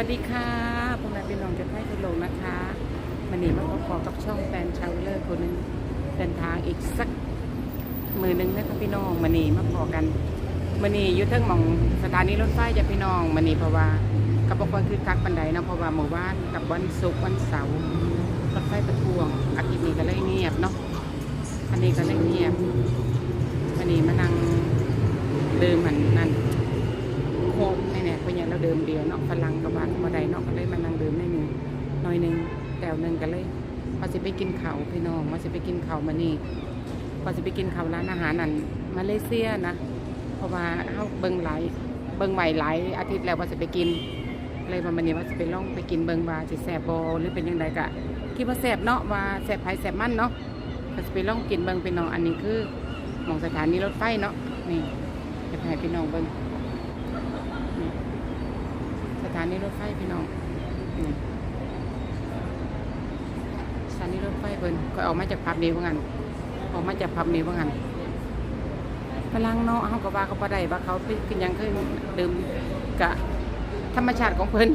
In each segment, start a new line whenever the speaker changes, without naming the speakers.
วัสดีค่ะพวกเราเป็นน้องจะให้ทุลงนะคะมันนี่มาพอๆกับช่องแฟนชาวเลอร์คนนึงเดินทางอีกสักมือหนึงนะคะพี่น้องมันนี่มาพอกันมันนี่ยุทธเทิงมองสถานีรถไฟจะพี่น้องมันนี่เพราะว่ากับบอกว่าคือคักปันไดนะเพราะว่าเมื่อวานกับวันศุกร์วันเสาร์รถไฟประท้วงอาทิตย์นี้ก็เลยเงียบเนาะอันนี้ก็เลยเงียบมันนี่มานั่งดื่มมันนั่นโค อย่างเราเดิมเดียวเนาะฝรั่งกับบ้านบ่ได้เนาะก็เลยมานั่งเดื่มในหนึ่งหน่อยหนึ่งแก้วหนึ่งก็เลยพอสิไปกินเขาพี่น้องมาสิไปกินเขามานี่พอสิไปกินเขาร้านอาหารนั่นมาเลเซียนะเพราะว่าเฮาเบิ่งหลเบิงใหม่หลอาทิตย์แล้วว่าสิไปกินเลยมามันนี้ว่าสิไปลองไปกินเบิงว่าสิแซ่บบ่หรือเป็นยังไงกะคิดว่าแซ่บเนาะว่าแซ่บไผแซ่บมันเนาะก็สิไปลองกินเบิงพี่น้องอันนี้คือหมองสถานีรถไฟเนาะนี่จะให้พี่น้องเบิง ถานีรถไฟพี่น้องสถานีรถไฟเบิ้นก็ออกมาจากพับนี้ว่างั้นออกมาจากพับนี้ว่างั้นพลังเนาะเขาก็ว่าเขาบ่ได้ว่าเขาเป็นยังเคยดื่มกะธรรมชาติของเพิ่น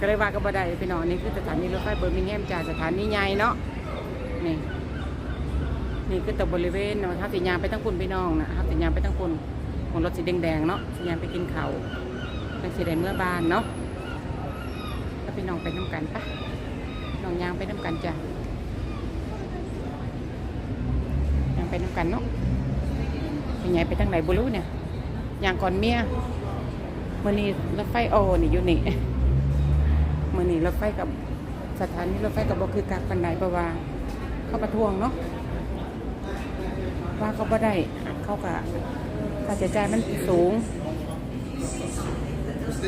ก็เลยว่าก็บ่ได้พี่น้องนี่คือสถานีรถไฟเบอร์มิงแฮมจากสถานีใหญ่เนาะนี่นี่คือตัวบริเวณเนาะทับสิยางไปทั้งคุณพี่น้องนะทับสิยางไปทั้งคุณของรถสีแดงๆเนาะสิยางไปกินเขาว เป็นสีแดงเมื่อบานเนาะก็พี่น้องไปน้ำกันปะน้องยางไปน้ำกันจ้ะยางไปน้ำกันเนาะเป็นไงไปทางไหนบุรู้เนี่ยยางก่อนเมียมื่อนี้รถไฟโอนี่อยู่นี่มื่อนี้รถไฟกับสถานีรถไฟกับบคือกักปันไดเพราะว่า เข้าประท้วงเนาะว่าเขาบ่ได้เขาก็ค่าใช้จ่ายมันสูง ไป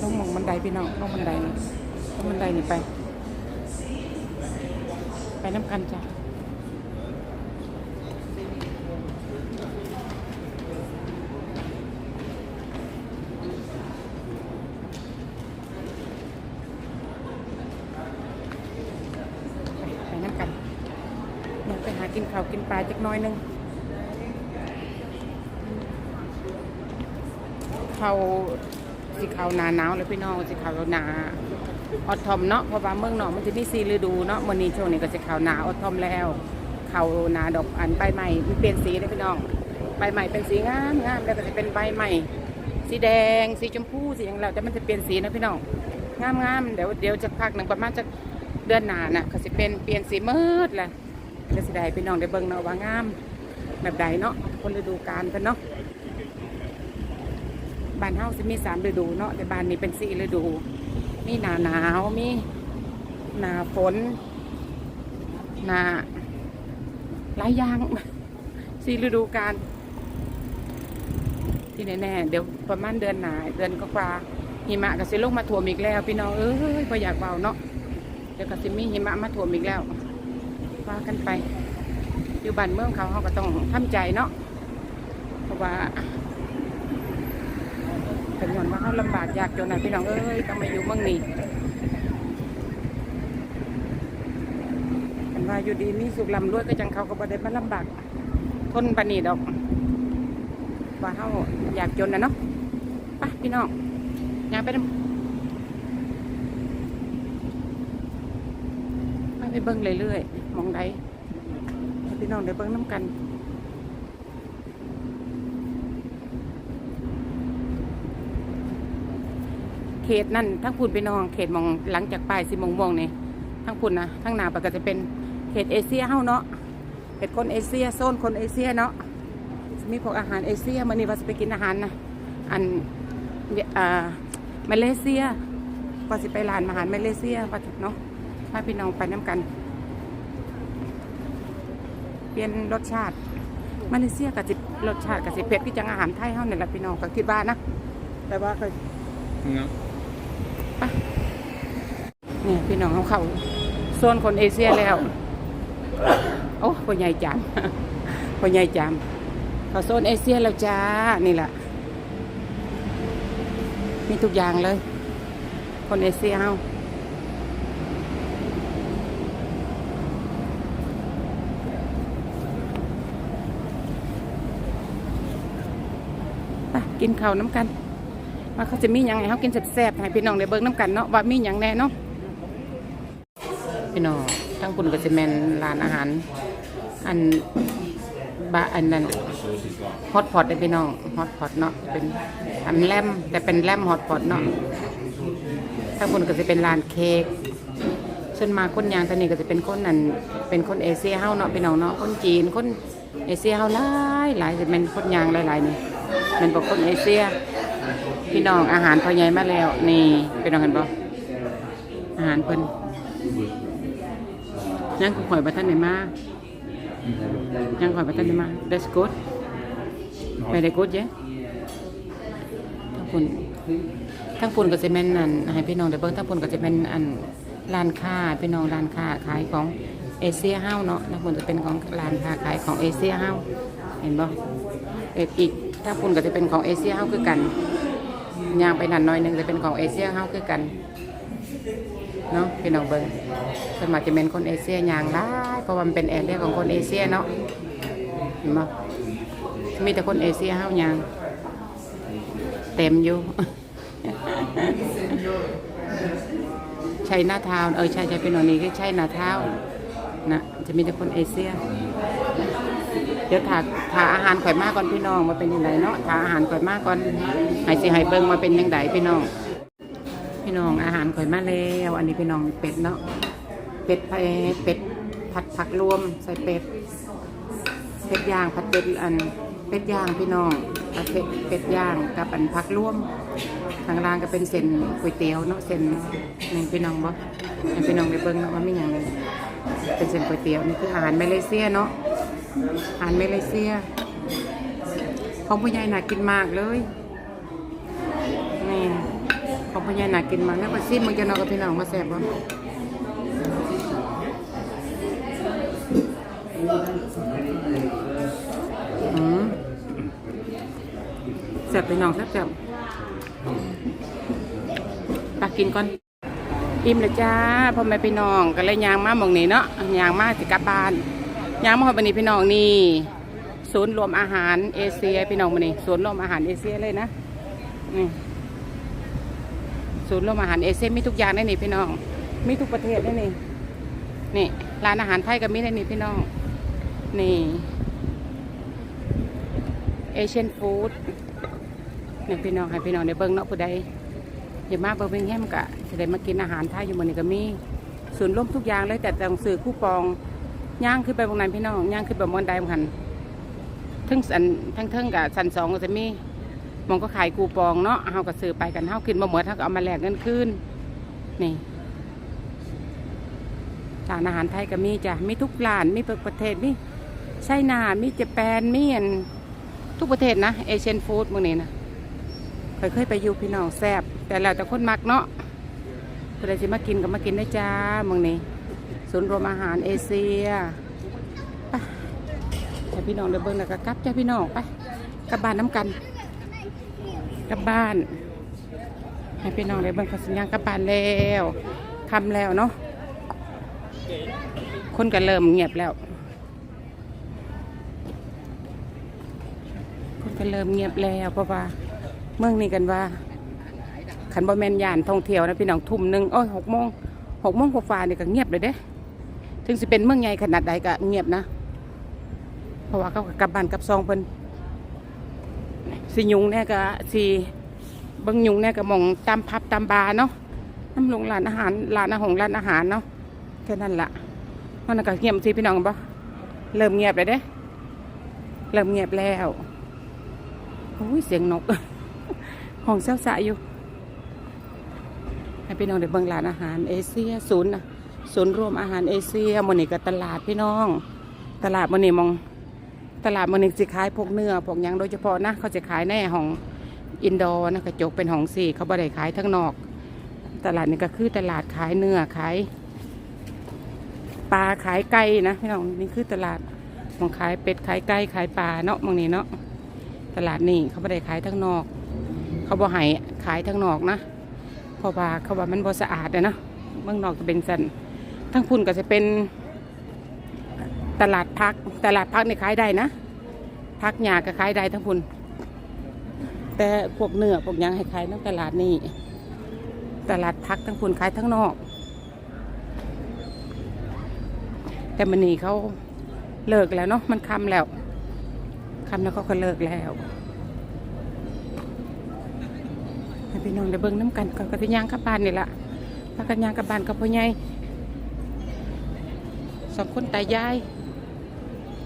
ต้องมองบันไดพี่น้องต้องบันไดนี่ต้องบันไดนี่ไป ไปน้ำกันจ้ะไปน้ำกันเดี๋ยวไปหากินข้าวกินปลาจักน้อยนึง เขาสิเขาหนาหนาวเลยพี่น้องสิเขาหนาออทอมเนาะเพราะว่าเมืองหนอกมันจะมีสีฤดูเนาะวันนี้ช่วงนี้ก็จะเขาหนาออทอมแล้ว เขาหนาดอกอันใบใหม่มันเปลี่ยนสีเลยพี่น้องใบใหม่เป็นสีงามงามแล้วก็จะเป็นใบใหม่สีแดงสีชมพูสีอย่างเราแต่มันจะเปลี่ยนสีนะพี่น้องงามงามเดี๋ยวเดี๋ยวจะพักหนึ่งประมาณจะเดือนหนาน่ะก็จะเป็นเปลี่ยนสีมืดแหละก็สิได้พี่น้องได้เบิ่งเนาะว่างามแบบใดเนาะคนฤดูกาลกันเนาะ บ้านเฮาสิมีสามฤดูเนาะแต่บ้านนี้เป็นสี่ฤดู มีหนาหนาวมีหนาฝนหนาหลายอย่างสี่ฤดูกาลที่แน่ๆเดี๋ยวประมาณเดือนหนาเดือนก็กว่าหิมะก็สิลงมาถ่วมอีกแล้ว พี่น้องเอ้ยพออยากเบาเนาะเดี๋ยวก็สิมีหิมะมาถ่วมอีกแล้วว่ากันไป อยู่บ้านเมืองเขาเขาก็ต้องทำใจเนาะเพราะว่า เป็นย้อนว่าเขาลำบากยากจนนะพี่น้องเอ้ยต้องมาอยู่เมืองนี้กันว่าอยู่ดีมีสุขลำรวยก็จังเขาก็บ่ได้มาลำบากทนปานนีดอก ว่าเขาอยากจนนะเนาะไปพี่น้องอยากไปไปเบิ้งเรื่อยๆมองใดพี่น้องได้เบิ้งน้ำกัน เขตนั่นทั้งพุ่นพี่น้องเขตมองหลังจากปลายสิมงม่วงนี่ทั้งพุ่นนะทั้งนาปกจะเป็นเขตเอเชียเฮาเนาะเขตคนเอเชียโซนคนเอเชียเนาะมีพวกอาหารเอเชียมันนี่ว่าจะไปกินอาหารนะอันอ่ามาเลเซียก็สิไปร้านอาหารมาเลเซียว่าจะเนาะพาพี่น้องไปน้ำกัน เปลี่ยนรสชาติมาเลเซียกับสิรสชาติกับสิเผ็ดที่จังอาหารไทยเฮาเนี่ยแหละพี่น้องก็คิดว่านะ แต่ว่าเคย
Ja.
เนี่ยพี่น้องเขาเข้าโซนคนเอเชียแล้ว โอ้พ่อใหญ่จามพ่อใหญ่จามเขาโซนเอเชียแล้วจ้า นี่แหละ มีทุกอย่างเลย คนเอเชียเฮาไปกินข้าวน้ำกัน ว่าเขาจะมียังไงเขากินแซ่บๆให้พี่น้องได้เบิ่งน้ำกันเนาะว่ามีหยังแน่เนาะพี่น้องทั้งคุณก็จะแมนร้านอาหาร อันบะอันนั้นฮอตพอตเลยพี่น้องฮอตพอตเนาะเป็นอันแลมแต่เป็นแลมฮอตพอตเนาะทั้งคุณก็จะเป็นร้านเค้กส่วนมาคนยางตอนนี้ก็จะเป็นคนนั่นเป็นคนเอเชียเฮาเนาะพี่น้องเนาะคนจีนคนเอเชียเฮาหลายหลายจะเป็นคนยางหลายๆนี่เป็นบอกคนเอเชีย พี่น้องอาหารพอใหญ่มาแล้ว นี่พี่น้องเห็นบ่อาหารเพิ่นยังกูข่อยบัทันได้มายังข่อยบัทันได้มา that's good very good yeah ทั้งปุ่นทั้งปุ่นก็จะเป็นอันให้พี่น้องได้เบิ่งทั้งปุ่นก็จะเป็นอันร้านค้าพี่น้องร้านค้าขายของเอเชียเฮ้าเนาะทั้งปุ่นจะเป็นของร้านค้าขายของเอเชียเฮ้าเห็นบ่เอกอีกทั้งปุ่นก็จะเป็นของเอเชียเฮ้าคือกัน ย่างไปนั่นหน่อยหนึงจะเป็นของเอเชียเฮาคือกันเนาะพี่น้องเบิ่งสวนมัครจะเป็นคนเอเชียย่างหลายเพราะมันเป็นแอเรียของคนเอเชียเนาะเห็นบ่มีแต่คนเอเชียเฮาย่างเต็มอยู่ใช่หน้าทาวเออใช่ใช่พี่น้องนี่ก็ใช่หน้าทาวน์นะจะมีแต่คนเอเชีย เดี๋ยวถาถาอาหารข่อยมากก่อนพี่น้องมาเป็นยังไงเนาะถาอาหารข่อยมากก่อนให้สิให้เบิ่งมาเป็นยังไงพี่น้อง พี่น้องอาหารข่อยมาแล้ว อันนี้พี่น้องเป็ดเนาะเป็ดไผ่เป็ดผัดผักรวมใส่เป็ดเป็ดย่างผัดเป็ดอันเป็ดย่างพี่น้องผัดเป็ดเป็ดย่างกับอันผักรวมทางล่างก็เป็นเส้นก๋วยเตี๋ยวเนาะเส้นนี่พี่น้องบ่ให้พี่น้องไปเบิ่งเนาะว่ามีอย่างไรเป็นเส้นก๋วยเตี๋ยวนี่คืออาหารมาเลเซียเนาะ อาหารมาเลเซีย ของผู้ใหญ่น่ากินมากเลย นี่ของผู้ใหญ่น่ากินมากแล้วก็ซิมมันจะนอนกับพี่น้องมาแซ่บบ่แซ่บพี่น้องแซ่บแซ่บตักกินก่อนอิ่มเลยจ้าพ่อแม่พี่น้องก็เลยยางมาหมองนี้เนาะยางมาสิกลับบ้าน ยางมาหอดบันนี้พี่น้องนี่ ศูนย์รวมอาหารเอเชียพี่น้องบันนี้ศูนย์รวมอาหารเอเชียเลยนะนี่ศูนย์รวมอาหารเอเชียมีทุกอย่างได้นี่พี่น้อง มีทุกประเทศได้นี่นี่ร้านอาหารไทยก็มีได้นี่พี่น้องนี่เอเชียนฟู้ดนี่พี่น้องให้พี่น้องได้เบิ่งเนาะผู้ใดอย่ามาเบิ่งเบิ่งแฮมกะจะได้มากินอาหารไทยอยู่มันนี้ก็มี ศูนย์รวมทุกอย่างเลยแต่ต้องซื้อคูปอง ย่างขึ้นไปบางนั้นพี่น้องย่างขึ้นไปบนไดมกันทั้งสันทั้งเทิงกับสันสองก็จะมีมองก็ขายคูปองเนาะเฮาก็ซื้อไปกันเฮาขึ้นมาเหมดเฮาก็เอามาแลกเงินคืนนี่ร้านอาหารไทยก็มีจ้ะมีทุกร้านมีทุกประเทศมีไชน่ามีญี่ปุ่นมีอันทุกประเทศนะเอเชียนฟู้ดมื่อนี้นะเคยเคยไปอยู่พี่น้องแซ่บแต่แล้วแต่คนมักเนาะเพื่อจะมากินก็มากินได้จ้ามื่อนี้ ศูนย์รวมอาหารเอเชียไปให้พี่น้องเดินเบิ้งแล้วก็กลับจ้าพี่น้องไปกลับบ้านน้ำกันกลับบ้าน ให้พี่น้องเดินเบิ้งเขาสัญญาณกลับบ้านแล้วคำแล้วเนาะคนก็เริ่มเงียบแล้ว คนก็เริ่มเงียบแล้วเพราะว่าเมืองนี้กันว่าขันบ่แมนยานท่องเที่ยวนะพี่น้องทุ่มหนึ่งโอ้ยหกโมงหกโมงกว่าๆนี่ก็เงียบเลยเด้ ถึงสิเป็นเมืองใหญ่ขนาดใดก็เงียบนะ เพราะว่าเขากลับบ้านกลับซองเพิ่นสิยุงเนี่ยก็สิบิ่งยุงเนี่ยก็มองตามพับตามบาเนาะน้ำลงร้านอาหารร้านอาหารร้านอาหารเนาะแค่นั้นละมันก็เงียบสิพี่น้องบ่เริ่มเงียบเลยเด้เริ่มเงียบแล้วโอ้ยเสียงนกห้องเศร้าสะอยู่ให้พี่น้องได้เบิ่งร้านอาหาร เอเชียศูนย์นะ ศูนย์รวมอาหารเอเชียมันนี่ก็ตลาดพี่น้อง ตลาดมันนี่มอง ตลาดมันนี่สิขายพวกเนื้อพวกยังโดยเฉพาะนะเขาจะขายในห้องอินดอร์นะกระจกเป็นห้องสี่เขาบ่ได้ขายทั้งนอก ตลาดนี่ก็คือตลาดขายเนื้อขายปลาขายไก่นะพี่น้องนี่คือตลาดมองขายเป็ดขายไก่ขายปลาเนาะมองนี่เนาะตลาดนี่เขาบ่ได้ขายทั้งนอก เขาบ่ให้ขายทั้งนอกนะเพราะว่าเขาว่ามันบ่สะอาดอะนะเมืองนอกจะเป็นสัน ทั้งพุ่นก็จะเป็นตลาดพัก ตลาดพักนี่ขายได้นะ พักหยาก็ขายได้ทั้งพุ่นแต่พวกเนื้อพวกยังให้ขายทั้งตลาดนี่ตลาดพักทั้งคุณขายทั้งนอก แต่มันนี่เขาเลิกแล้วเนาะมันคำแล้วคำแล้วเขาก็เลิกแล้วพี่น้องได้เบิ่งน้ำกันก่อนก็จะย่างกับบ้านนี่ละพากันย่างกับบ้านกับพ่อใหญ่ สองคนตายาย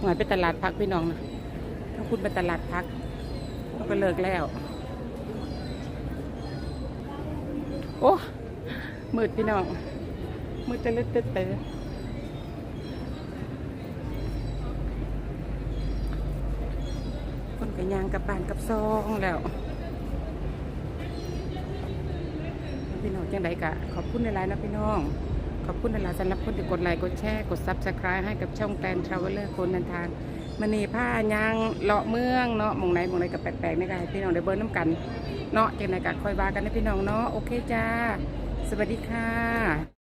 หน่อยไปตลาดพักพี่น้องนะทั้งคุณไปตลาดพักเขาก็เลิกแล้ว โอ้มืดพี่น้อง มืดจะลึกตึ๊ดเตอคนกันยางกับบ้านกับซองแล้วพี่น้องจังไดกะ ขอบคุณในไลน์นะพี่น้อง ขอบคุณในไลน์สำหรับคนที่กดไลค์กดแชร์กดซับสไคร b e ให้กับช่องแกลนทราเวลเลอร์คนเดินทางมันนี่ผ้ายางเลาะเมืองเนาะมองไหนมองไหนกับแปลกๆนี่ค่ะพี่น้องได้เบิร์น้ำกันเนาะจังไดกะคอยบากันนะพี่น้องเนาะโอเคจ้า สวัสดีค่ะ